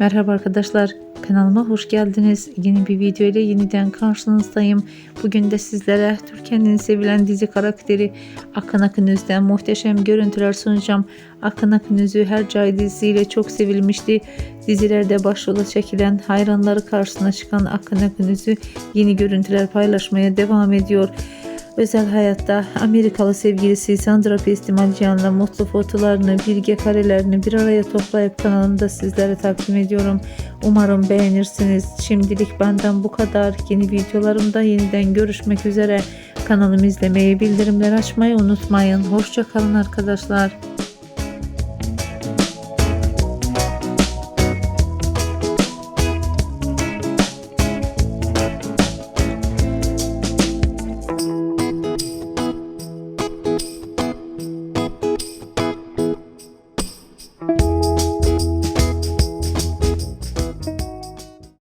Merhaba arkadaşlar, kanalıma hoş geldiniz. Yeni bir video ile yeniden karşınızdayım. Bugün de sizlere Türkiye'nin sevilen dizi karakteri Akın Akınöz'den muhteşem görüntüler sunacağım. Akın Akınöz'ü her cay dizisiyle çok sevilmişti. Dizilerde başrola çekilen hayranları karşısına çıkan Akın Akınöz'ü yeni görüntüler paylaşmaya devam ediyor. Özel hayatta Amerikalı sevgilisi Sandra Pestimacıyan'la mutlu fotolarını, bilge karelerini bir araya toplayıp kanalımda sizlere takdim ediyorum. Umarım beğenirsiniz. Şimdilik benden bu kadar. Yeni videolarımda yeniden görüşmek üzere. Kanalımı izlemeyi, bildirimleri açmayı unutmayın. Hoşçakalın arkadaşlar.